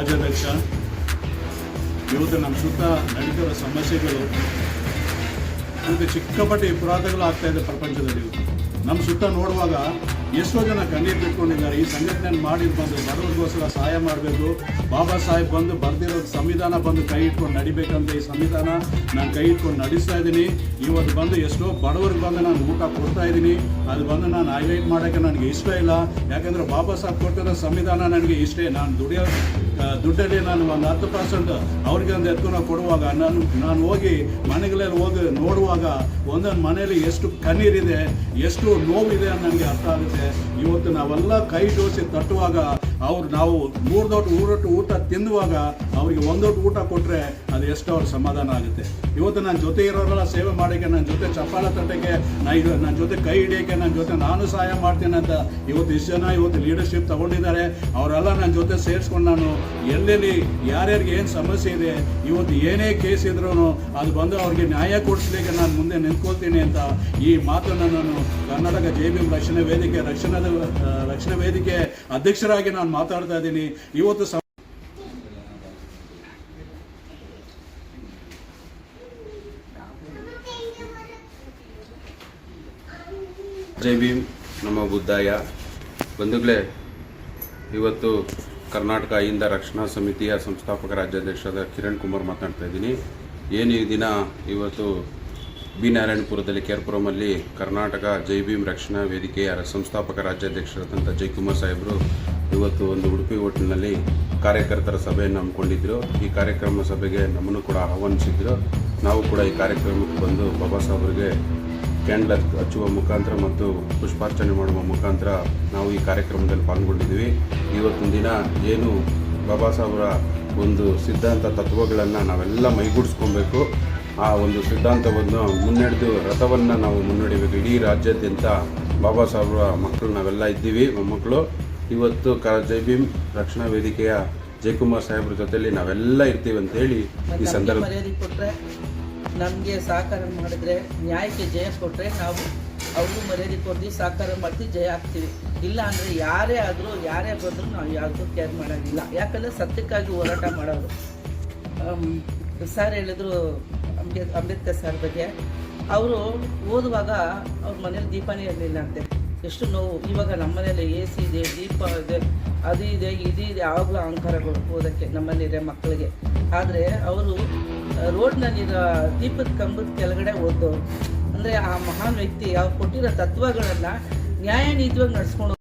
ರಾಜ್ಯಾಧ್ಯಕ್ಷ ಇವತ್ತು ನಮ್ಮ ಸುತ್ತ ನಡೀತಿರೋ ಸಮಸ್ಯೆಗಳು ಇವತ್ತು ಚಿಕ್ಕಪಟ್ಟಿ ಪುರಾತಗಳು ಆಗ್ತಾ ಇದೆ ಪ್ರಪಂಚದಲ್ಲಿ. ಇವತ್ತು ನಮ್ಮ ಸುತ್ತ ನೋಡುವಾಗ ಎಷ್ಟೋ ಜನ ಕಣ್ಣೀರು ಬಿಟ್ಕೊಂಡಿದ್ದಾರೆ ಈ ಸಂಘಟನೆ ಮಾಡಿದ್ ಬಂದು ಬಡವರಿಗೋಸ್ಕರ ಸಹಾಯ ಮಾಡಬೇಕು. ಬಾಬಾ ಸಾಹೇಬ್ ಬಂದು ಬರ್ದಿರೋ ಸಂವಿಧಾನ ಬಂದು ಕೈ ಇಟ್ಕೊಂಡು ನಡಿಬೇಕಂತ ಈ ಸಂವಿಧಾನ ನಾನು ಕೈ ಇಟ್ಕೊಂಡು ನಡೆಸ್ತಾ ಇದ್ದೀನಿ. ಇವತ್ತು ಬಂದು ಎಷ್ಟೋ ಬಡವರಿಗೆ ಬಂದು ನಾನು ಊಟ ಕೊಡ್ತಾ ಇದ್ದೀನಿ. ಅದು ಬಂದು ನಾನು ಹೈಲೈಟ್ ಮಾಡೋಕ್ಕೆ ನನಗೆ ಇಷ್ಟ ಇಲ್ಲ. ಯಾಕಂದರೆ ಬಾಬಾ ಸಾಹೇಬ್ ಕೊಟ್ಟಿರೋ ಸಂವಿಧಾನ ನನಗೆ ಇಷ್ಟೇ. ನಾನು ದುಡಿಯೋ ದುಡ್ಡಲ್ಲಿ ನಾನು ಒಂದು ಹತ್ತು ಪರ್ಸೆಂಟ್ ಅವ್ರಿಗೆ ಒಂದು ಎತ್ಕೊಂಡು ಕೊಡುವಾಗ ನಾನು ನಾನು ಹೋಗಿ ಮನೆಗಳಲ್ಲಿ ಹೋಗಿ ನೋಡುವಾಗ ಒಂದೊಂದು ಮನೆಯಲ್ಲಿ ಎಷ್ಟು ಕಣ್ಣೀರಿದೆ, ಎಷ್ಟು ನೋವಿದೆ ಅಂತ ನನಗೆ ಅರ್ಥ ಆಗುತ್ತೆ. ಇವತ್ತು ನಾವೆಲ್ಲ ಕೈ ಜೋಡಿಸಿ ತಟ್ಟುವಾಗ ಅವ್ರು ನಾವು ಮೂರು ದೊಡ್ಡ ಊರೊಟ್ಟು ಊಟ ತಿನ್ನುವಾಗ ಅವರಿಗೆ ಒಂದೊಟ್ಟು ಊಟ ಕೊಟ್ಟರೆ ಅದು ಎಷ್ಟು ಅವ್ರ ಸಮಾಧಾನ ಆಗುತ್ತೆ. ಇವತ್ತು ನನ್ನ ಜೊತೆ ಇರೋರೆಲ್ಲ ಸೇವೆ ಮಾಡೋಕ್ಕೆ ನನ್ನ ಜೊತೆ ಚಪ್ಪಾಳ ತಟ್ಟೆಗೆ, ನಾ ಇದು ನನ್ನ ಜೊತೆ ಕೈ ಹಿಡಿಯೋಕ್ಕೆ ನನ್ನ ಜೊತೆ ನಾನು ಸಹಾಯ ಮಾಡ್ತೀನಿ ಅಂತ ಇವತ್ತು ಇಷ್ಟು ಜನ ಇವತ್ತು ಲೀಡರ್ಶಿಪ್ ತಗೊಂಡಿದ್ದಾರೆ. ಅವರೆಲ್ಲ ನನ್ನ ಜೊತೆ ಸೇರಿಸ್ಕೊಂಡು ನಾನು ಎಲ್ಲೆಲ್ಲಿ ಯಾರ್ಯಾರಿಗೆ ಏನು ಸಮಸ್ಯೆ ಇದೆ, ಇವತ್ತು ಏನೇ ಕೇಸ್ ಇದ್ರೂ ಅದು ಬಂದು ಅವ್ರಿಗೆ ನ್ಯಾಯ ಕೊಡಿಸ್ಲಿಕ್ಕೆ ನಾನು ಮುಂದೆ ನಿಂತ್ಕೊಳ್ತೀನಿ ಅಂತ ಈ ಮಾತನ್ನು ನಾನು ಕರ್ನಾಟಕ ಜೆ ಬಿ ರಕ್ಷಣಾ ವೇದಿಕೆ, ರಕ್ಷಣಾ ರಕ್ಷಣಾ ವೇದಿಕೆ ಅಧ್ಯಕ್ಷರಾಗಿ ನಾನು ಮಾತಾಡ್ತಾ ಇದ್ದೀನಿ. ಇವತ್ತು ಜೈ ಭೀಮ್, ನಮ್ಮ ಬುದ್ಧಾಯ ಬಂಧುಗಳೇ, ಇವತ್ತು ಕರ್ನಾಟಕ ಅಹಿಂದ ರಕ್ಷಣಾ ಸಮಿತಿಯ ಸಂಸ್ಥಾಪಕ ರಾಜ್ಯಾಧ್ಯಕ್ಷರಾದ ಕಿರಣ್ ಕುಮಾರ್ ಮಾತನಾಡ್ತಾ ಇದ್ದೀನಿ. ಏನು ಈ ದಿನ ಇವತ್ತು ಬಿ ನಾರಾಯಣಪುರದಲ್ಲಿ, ಕೇರ್ಪುರಮಲ್ಲಿ ಕರ್ನಾಟಕ ಜೈ ಭೀಮ್ ರಕ್ಷಣಾ ವೇದಿಕೆಯ ಸಂಸ್ಥಾಪಕ ರಾಜ್ಯಾಧ್ಯಕ್ಷರಾದಂಥ ಜೈಕುಮಾರ್ ಸಾಹೇಬರು ಇವತ್ತು ಒಂದು ಉಡುಪಿ ಹೋಟೆಲ್ನಲ್ಲಿ ಕಾರ್ಯಕರ್ತರ ಸಭೆಯನ್ನು ಹಮ್ಮಿಕೊಂಡಿದ್ದರು ಈ ಕಾರ್ಯಕ್ರಮ ಸಭೆಗೆ ನಮ್ಮನ್ನು ಕೂಡ ಆಹ್ವಾನಿಸಿದ್ರು. ನಾವು ಕೂಡ ಈ ಕಾರ್ಯಕ್ರಮಕ್ಕೆ ಬಂದು ಬಾಬಾ ಸಾಹೇಬರಿಗೆ ಕ್ಯಾಂಡಲ್ ಹಚ್ಚುವ ಮುಖಾಂತರ ಮತ್ತು ಪುಷ್ಪಾರ್ಚನೆ ಮಾಡುವ ಮುಖಾಂತರ ನಾವು ಈ ಕಾರ್ಯಕ್ರಮದಲ್ಲಿ ಪಾಲ್ಗೊಂಡಿದ್ದೀವಿ. ಇವತ್ತಿನ ದಿನ ಏನು ಬಾಬಾ ಸಾಹೇಬರ ಒಂದು ಸಿದ್ಧಾಂತ ತತ್ವಗಳನ್ನು ನಾವೆಲ್ಲ ಮೈಗೂಡಿಸ್ಕೊಬೇಕು. ಆ ಒಂದು ಸಿದ್ಧಾಂತವನ್ನು ಮುನ್ನಡೆದು ರಥವನ್ನು ನಾವು ಮುನ್ನಡೆಯಬೇಕು. ಇಡೀ ರಾಜ್ಯಾದ್ಯಂತ ಬಾಬಾ ಸಾಹೇಬರ ಮಕ್ಕಳು ನಾವೆಲ್ಲ ಇದ್ದೀವಿ ಮೊಮ್ಮಕ್ಕಳು. ಇವತ್ತು ಕ ಜೈ ಭೀಮ್ ರಕ್ಷಣಾ ವೇದಿಕೆಯ ಜಯಕುಮಾರ್ ಸಾಹೇಬ್ರ ಜೊತೆಯಲ್ಲಿ ನಾವೆಲ್ಲ ಇರ್ತೀವಿ ಅಂತೇಳಿ ಈ ಸಂದರ್ಭ ನಮಗೆ ಸಹಕಾರ ಮಾಡಿದ್ರೆ ನ್ಯಾಯಕ್ಕೆ ಜಯ ಕೊಟ್ಟರೆ ನಾವು ಅವ್ರಿಗೂ ಮರ್ಯಾದೆ ಕೊಡ್ತೀವಿ ಸಹಕಾರ ಮಾಡ್ತೀವಿ, ಜಯ ಆಗ್ತೀವಿ. ಇಲ್ಲ ಅಂದರೆ ಯಾರೇ ಆದರೂ, ಯಾರೇ ಬಂದರೂ ನಾವು ಯಾವುದೂ ಕೇರ್ ಮಾಡೋದಿಲ್ಲ. ಯಾಕಂದರೆ ಸತ್ಯಕ್ಕಾಗಿ ಹೋರಾಟ ಮಾಡೋರು. ಸರ್ ಹೇಳಿದ್ರು ಅಂಬೇ, ಅಂಬೇಡ್ಕರ್ ಸರ್ ಬಗ್ಗೆ. ಅವರು ಓದುವಾಗ ಅವ್ರ ಮನೇಲಿ ದೀಪನೇ ಇರಲಿಲ್ಲ ಅಂತೆ. ಎಷ್ಟು ನೋವು. ಇವಾಗ ನಮ್ಮ ಮನೇಲಿ ಎ ಸಿ ಇದೆ, ದೀಪ ಇದೆ, ಅದು ಇದೆ, ಇದು ಇದೆ ಯಾವಾಗಲೂ ಅಹಂಕಾರಗಳು ಓದೋಕ್ಕೆ ನಮ್ಮಲ್ಲಿರೋ ಮಕ್ಕಳಿಗೆ. ಆದರೆ ಅವರು ರೋಡ್ನಲ್ಲಿರೋ ದೀಪದ ಕಂಬದ ಕೆಳಗಡೆ ಓದೋ ಅಂದರೆ ಆ ಮಹಾನ್ ವ್ಯಕ್ತಿ ಅವ್ರು ಕೊಟ್ಟಿರೋ ತತ್ವಗಳನ್ನು ನ್ಯಾಯ ನಿಜವಾಗಿ ನಡ್ಸ್ಕೊಂಡು